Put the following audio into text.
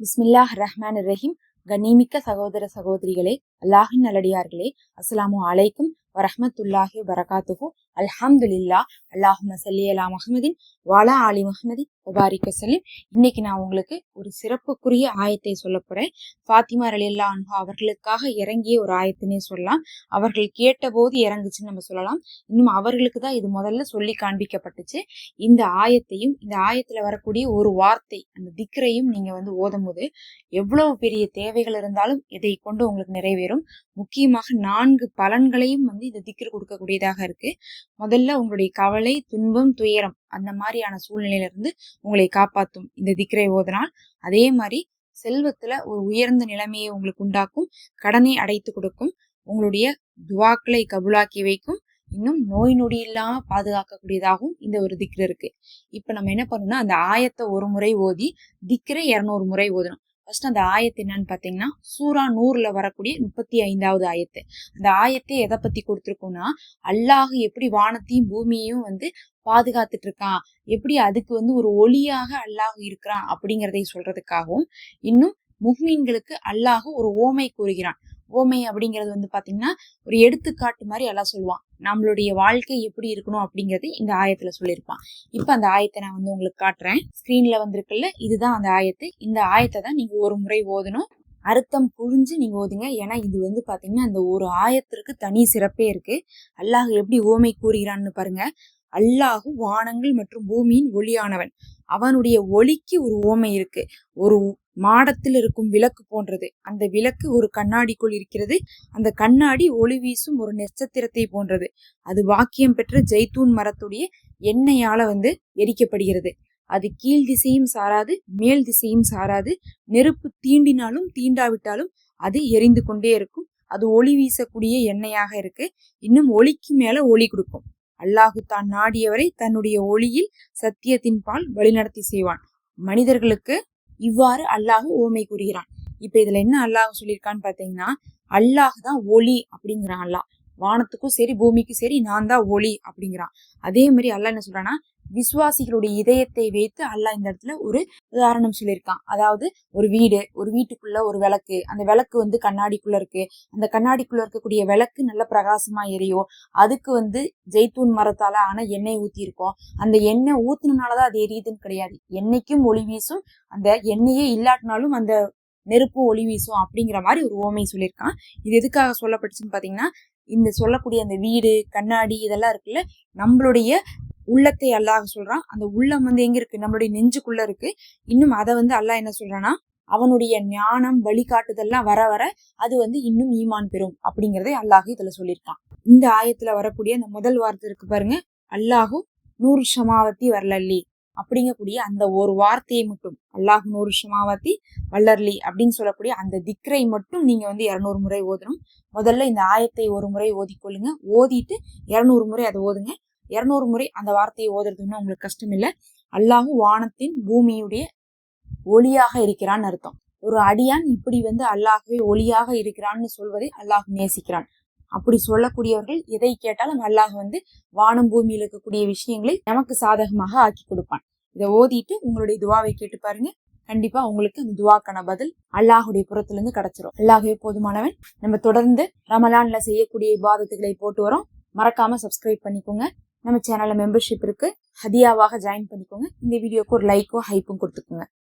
பிஸ்மில்லாஹ் ரஹ்மான் ரஹீம் கண்ணிமிக்க சகோதர சகோதரிகளே அல்லாஹின் நல்லடியார்களே அஸ்ஸலாமு அலைக்கும். வரஹமத்துல்லாஹி வரகாத்துஹு அல்ஹம்துலில்லா அல்லாஹும சல்லி அலா முஹமதின் வாலா ஆலி முஹம்மதி வபாரிக்க சலீம் இன்னைக்கு நான் உங்களுக்கு ஒரு சிறப்புக்குரிய ஆயத்தை சொல்ல போறேன். ஃபாத்திமா அலில்லா அன்பா அவர்களுக்காக இறங்கிய ஒரு ஆயத்தினே சொல்லலாம். அவர்கள் கேட்டபோது இறங்குச்சுன்னு நம்ம சொல்லலாம். இன்னும் அவர்களுக்கு தான் இது முதல்ல சொல்லி காண்பிக்கப்பட்டுச்சு. இந்த ஆயத்தையும் இந்த ஆயத்துல வரக்கூடிய ஒரு வார்த்தை அந்த திக்கரையும் நீங்க வந்து ஓதும் போது எவ்வளவு பெரிய தேவைகள் இருந்தாலும் இதை கொண்டு உங்களுக்கு நிறைவேறும். முக்கியமாக நான்கு பலன்களையும் வந்து இந்த திக்ரு கொடுக்கக்கூடியதாக இருக்கு. முதல்ல உங்களுடைய கவலை துன்பம் துயரம் அந்த மாதிரியான சூழ்நிலையில இருந்து உங்களை காப்பாற்றும் இந்த திக்ரை ஓதனால். அதே மாதிரி செல்வத்துல ஒரு உயர்ந்த நிலைமையை உங்களுக்கு உண்டாக்கும் கடனை அடைத்து கொடுக்கும் உங்களுடைய துவாக்களை கபுலாக்கி வைக்கும் இன்னும் நோய் நொடி இல்லாம பாதுகாக்கக்கூடியதாகவும் இந்த ஒரு திக்ரு இருக்கு. இப்ப நம்ம என்ன பண்ணணும்னா அந்த ஆயத்தை ஒரு முறை ஓதி திக்ரை இருநூறு முறை ஓதணும். ஃபர்ஸ்ட் அந்த ஆயத்து என்னன்னு பார்த்தீங்கன்னா சூரா நூறில் வரக்கூடிய முப்பத்தி ஐந்தாவது ஆயத்து. அந்த ஆயத்தை எதை பற்றி கொடுத்துருக்கோம்னா அல்லாஹ் எப்படி வானத்தையும் பூமியையும் வந்து பாதுகாத்துட்டு இருக்கான் எப்படி அதுக்கு வந்து ஒரு ஒளியாக அல்லாஹ் இருக்கிறான் அப்படிங்கிறதை சொல்றதுக்காகவும் இன்னும் முஹ்மீன்களுக்கு அல்லாஹ் ஒரு ஓமை கூறுகிறான். ஓமை அப்படிங்கிறது வந்து பாத்தீங்கன்னா ஒரு எடுத்துக்காட்டு மாதிரி எல்லாம் சொல்லுவான். நம்மளுடைய வாழ்க்கை எப்படி இருக்கணும் அப்படிங்கிறது இந்த ஆயத்துல சொல்லியிருப்பான். இப்ப அந்த ஆயத்தை நான் வந்து உங்களுக்கு காட்டுறேன். ஸ்கிரீன்ல வந்திருக்குல்ல இதுதான் அந்த ஆயத்து. இந்த ஆயத்தை தான் நீங்க ஒரு முறை ஓதணும். அர்த்தம் புரிஞ்சு நீங்கள் ஓதுங்க. ஏன்னா இது வந்து பார்த்தீங்கன்னா அந்த ஒரு ஆயத்திற்கு தனி சிறப்பே இருக்குது அல்லாஹ் எப்படி ஓமை கூறுகிறான்னு பாருங்க. அல்லாஹு வானங்கள் மற்றும் பூமியின் ஒளியானவன். அவனுடைய ஒளிக்கு ஒரு ஓமை இருக்கு. ஒரு மாடத்தில் இருக்கும் விளக்கு போன்றது. அந்த விளக்கு ஒரு கண்ணாடிக்குள் இருக்கிறது. அந்த கண்ணாடி ஒளி வீசும் ஒரு நட்சத்திரத்தை போன்றது. அது வாக்கியம் பெற்ற ஜெய்தூன் மரத்துடைய எண்ணெயால வந்து எரிக்கப்படுகிறது. அது கீழ் திசையும் சாராது மேல் திசையும் சாராது. நெருப்பு தீண்டினாலும் தீண்டாவிட்டாலும் அது எரிந்து கொண்டே இருக்கும். அது ஒளி வீசக்கூடிய எண்ணெயாக இருக்கு. இன்னும் ஒளிக்கு மேல ஒளி கொடுக்கும். அல்லாஹு தான் நாடியவரை தன்னுடைய ஒளியில் சத்தியத்தின் பால் வழிநடத்தி செய்வான். மனிதர்களுக்கு இவ்வாறு அல்லாஹ் ஓமை கூறுகிறான். இப்ப இதுல என்ன அல்லாஹ் சொல்லியிருக்கான்னு பாத்தீங்கன்னா அல்லாஹ் தான் ஒளி அப்படிங்கிறான் அல்லாஹ். வானத்துக்கும் சரி பூமிக்கும் சரி நான் தான் ஒளி அப்படிங்கிறான். அதே மாதிரி அல்லா என்ன சொல்றான்னா விசுவாசிகளுடைய இதயத்தை வைத்து அல்லாஹ் இந்த இடத்துல ஒரு உதாரணம் சொல்லியிருக்கான். அதாவது ஒரு வீடு ஒரு வீட்டுக்குள்ள ஒரு விளக்கு அந்த விளக்கு வந்து கண்ணாடிக்குள்ள இருக்கு. அந்த கண்ணாடிக்குள்ள இருக்கக்கூடிய விளக்கு நல்ல பிரகாசமா எரியும். அதுக்கு வந்து ஜெய்தூன் மரத்தால ஆன எண்ணெய் ஊத்தி இருக்கோம் அந்த எண்ணெய் ஊத்துனனாலதான் அது எரியுதுன்னு கிடையாது. எண்ணெய்க்கும் ஒளி வீசும். அந்த எண்ணெயே இல்லாட்டினாலும் அந்த நெருப்பு ஒளி வீசும் அப்படிங்கிற மாதிரி ஒரு ஓமை சொல்லியிருக்கான். இது எதுக்காக சொல்லப்பட்டுச்சுன்னு பாத்தீங்கன்னா இந்த சொல்லக்கூடிய அந்த வீடு கண்ணாடி இதெல்லாம் இருக்குல்ல நம்மளுடைய உள்ளத்தை அல்லாஹ் சொல்றான். அந்த உள்ளம் வந்து எங்க இருக்கு? நம்மளுடைய நெஞ்சுக்குள்ள இருக்கு. இன்னும் அதை வந்து அல்லாஹ் என்ன சொல்றான்னா அவனுடைய ஞானம் வழிகாட்டுதெல்லாம் வர வர அது வந்து இன்னும் ஈமான் பெறும் அப்படிங்கறதை அல்லாஹ் இதுல சொல்லியிருக்கான். இந்த ஆயத்துல வரக்கூடிய அந்த முதல் வார்த்தை இருக்கு பாருங்க அல்லாஹு நூறு ஷமாவத்தி வரலல்லி. அப்படிங்கக்கூடிய அந்த ஒரு வார்த்தையை மட்டும் அல்லாஹ் நூறு ஷமாவத்தி வல்லர்லி அப்படின்னு சொல்லக்கூடிய அந்த திக்ரை மட்டும் நீங்க வந்து இரநூறு முறை ஓதணும். முதல்ல இந்த ஆயத்தை ஒரு முறை ஓதிக்கொள்ளுங்க ஓதிட்டு இரநூறு முறை அதை ஓதுங்க. இரநூறு முறை அந்த வார்த்தையை ஓதுறதுன்னா உங்களுக்கு கஷ்டம் இல்லை. அல்லாஹும் வானத்தின் பூமியுடைய ஒளியாக இருக்கிறான்னு அர்த்தம். ஒரு அடியான் இப்படி வந்து அல்லாஹவே ஒளியாக இருக்கிறான்னு சொல்வதை அல்லாஹ் நேசிக்கிறான். அப்படி சொல்லக்கூடியவர்கள் எதை கேட்டாலும் அல்லாஹ் வந்து வானம் பூமியில் இருக்கக்கூடிய விஷயங்களை நமக்கு சாதகமாக ஆக்கி கொடுப்பான். இதை ஓதிட்டு உங்களுடைய துவாவை கேட்டு பாருங்க. கண்டிப்பா உங்களுக்கு அந்த துவாக்கான பதில் அல்லாஹுடைய புறத்துல இருந்து கிடைச்சிரும். அல்லாஹே போதுமானவன். நம்ம தொடர்ந்து ரமலான்ல செய்யக்கூடிய விவாதத்துகளை போட்டு வரோம். மறக்காம சப்ஸ்கிரைப் பண்ணிக்கோங்க. நம்ம சேனல்ல மெம்பர்ஷிப் இருக்கு. ஹதியாவாக ஜாயின் பண்ணிக்கோங்க. இந்த வீடியோக்கு ஒரு லைக்கும் ஹைப்பும் கொடுத்துக்கோங்க.